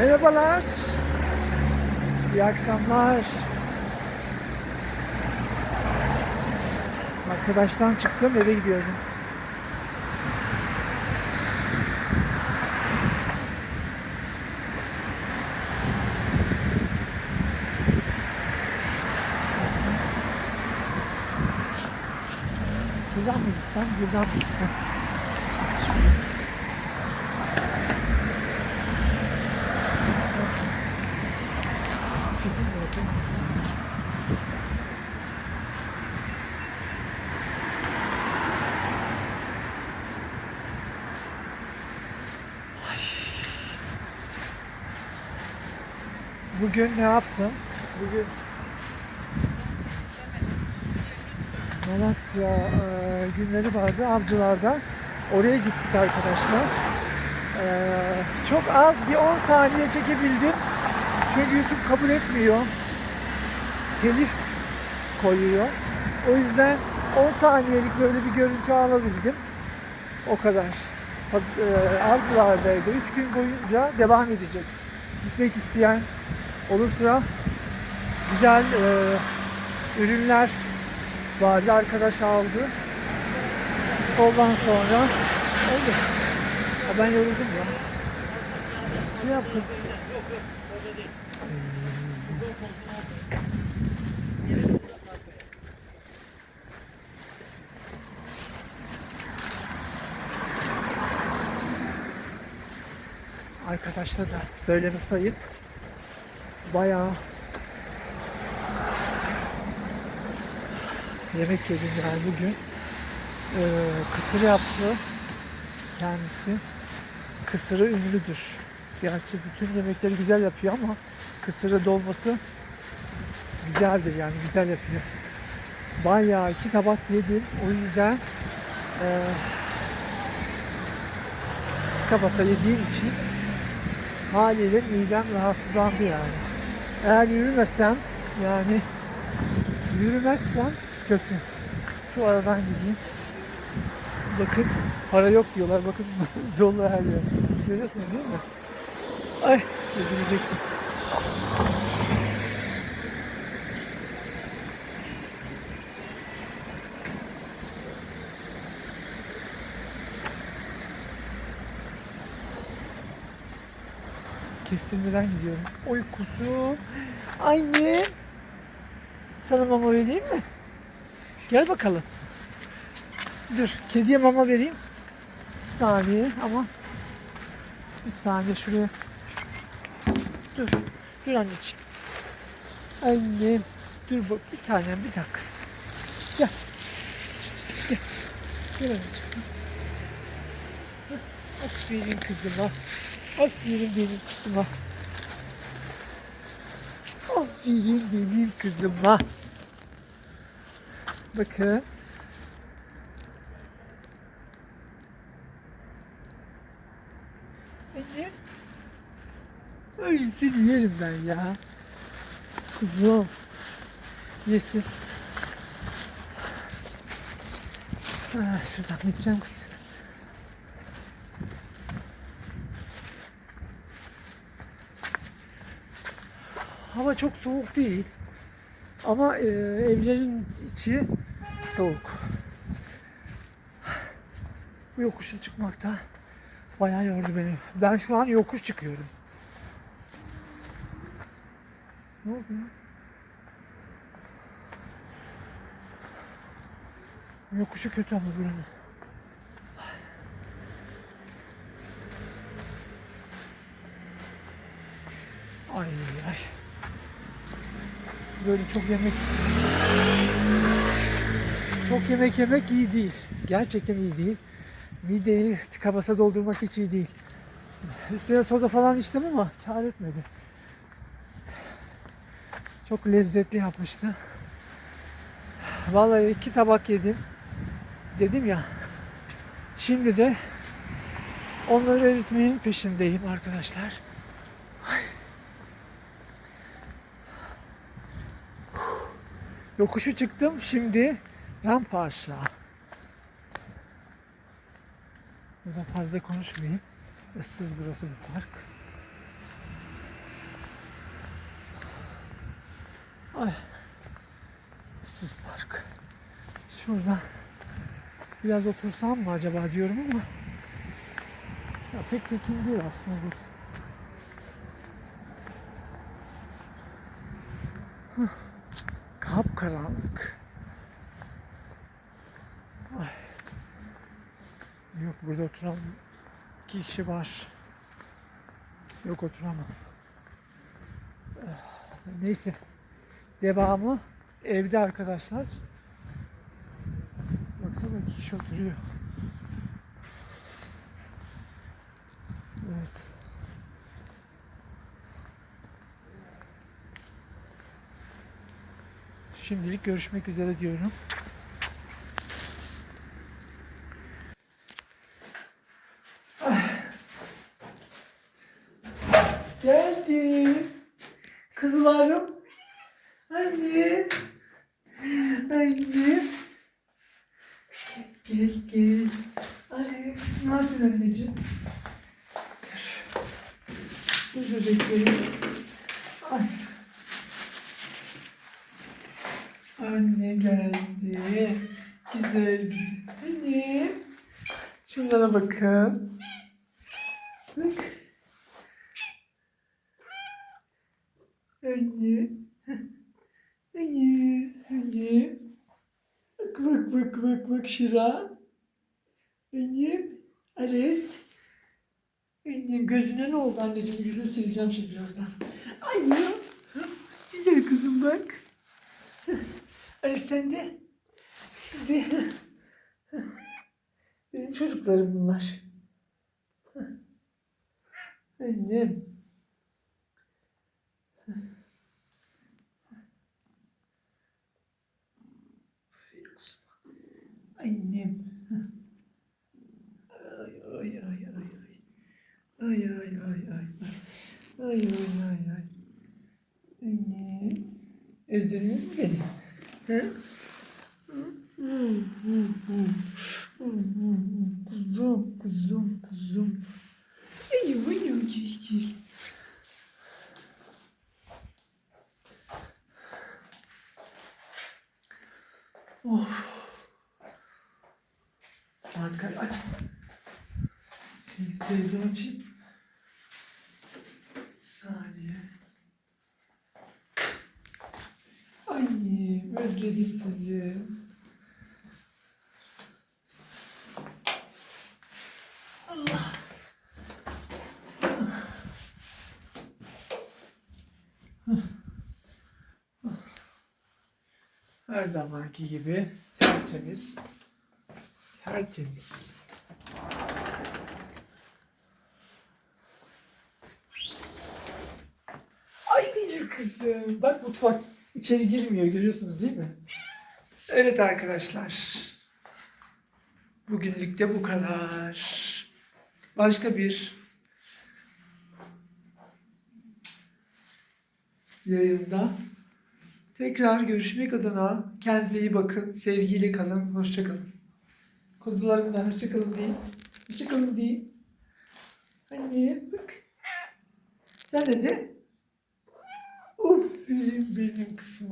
Merhabalar. İyi akşamlar. Arkadaştan çıktım eve gidiyorum. Şuradan mı gitsem, buradan mı gitsem? Şuradan. Çekim de yapayım. Ay. Bugün ne yaptım? Bugün Malatya e, günleri vardı avcılarda. Oraya gittik arkadaşlar. E, çok az bir 10 saniye çekebildim. Çünkü YouTube kabul etmiyor. Telif koyuyor. O yüzden 10 saniyelik böyle bir görüntü alabildim. O kadar. E, avcılardaydı. 3 gün boyunca devam edecek. Gitmek isteyen olursa güzel e, ürünler vardı. Arkadaş aldı. Ondan sonra oldu. Ha, ben yoruldum ya. Ne yaptım? Arkadaşlar da söylemesi ayıp. Bayağı yemek yedim yani bugün. Ee, kısır yaptı kendisi. Kısırı ünlüdür. Gerçi bütün yemekleri güzel yapıyor ama kısırı dolması güzeldir yani güzel yapıyor. Bayağı iki tabak yedim. O yüzden eee tıka basa yediğim için haliyle midem rahatsızlandı yani. Eğer yürümesem yani yürümezsem kötü. Şu aradan gideyim. Bakın para yok diyorlar. Bakın dolu her yer. Görüyorsunuz değil mi? Ay üzülecektim. Kestirmeden gidiyorum. Oy kuzum. Anne. Sana mama vereyim mi? Gel bakalım. Dur. Kediye mama vereyim. Bir saniye ama bir saniye şuraya. Dur. Dur anneciğim. Annem. Dur bak bir tanem bir dakika. Gel. Gel. Gel anneciğim. Aferin kızıma. Aferin benim kızıma. Aferin benim kızıma. Bakın. Anne. Ay seni yerim ben ya. Kuzum. Yesin. Ah, şuradan gideceğim kız. Hava çok soğuk değil. Ama e, evlerin içi soğuk. Bu yokuşu çıkmakta bayağı yordu beni. Ben şu an yokuş çıkıyorum. Ne oldu ya? Yokuşu kötü ama buranın. Ay. Böyle çok yemek çok yemek yemek iyi değil. Gerçekten iyi değil. Mideyi tıka basa doldurmak hiç iyi değil. Üstüne soda falan içtim ama kar etmedi. Çok lezzetli yapmıştı. Vallahi iki tabak yedim. Dedim ya. Şimdi de onları eritmenin peşindeyim arkadaşlar. Yokuşu çıktım. Şimdi rampa aşağı. Burada fazla konuşmayayım. Issız burası bir park. Ay. Issız park. Şurada biraz otursam mı acaba diyorum ama ya pek çekin değil aslında bu. Huh. Hah. Kapkaranlık. Ay. Yok burada oturan iki kişi var. Yok oturamaz. Neyse. Devamı evde arkadaşlar. Baksana iki kişi oturuyor. Evet. Şimdilik görüşmek üzere diyorum. Geldim. Kızlarım. Anne. Anne. Gel gel gel. Alex ne yapıyorsun anneciğim? Dur. Dur bebeklerim. Anne geldi. Güzel güzel. Anne. Şunlara bakın. Bak. Anne. Anne. Anne. Bak bak bak bak bak Şira. Annem. Ares. Annem gözüne ne oldu anneciğim? Yüzünü sileceğim şimdi birazdan. Anne. Güzel kızım bak. Ares sen de. Siz de. Benim çocuklarım bunlar. Annem. Annem. Ay ay ay ay ay. Ay ay ay ay. Ay ay ay ay. Anne. Özlediniz mi beni? He? Kuzum, kuzum, kuzum. Ay ay ay ay ay. Of. Saat kaç? Ay. Şey, televizyon açayım. Bir saniye. Annem özledim sizi. Allah. Her zamanki gibi tertemiz. Tertemiz. Ay benim kızım. Bak mutfak içeri girmiyor görüyorsunuz değil mi? Evet arkadaşlar. Bugünlük de bu kadar. Başka bir yayında tekrar görüşmek adına kendinize iyi bakın. Sevgiyle kalın. Hoşça kalın. Kuzularımdan hoşça kalın deyin. Hoşça kalın deyin. Anne bak. Sen de de. Aferin benim kızım.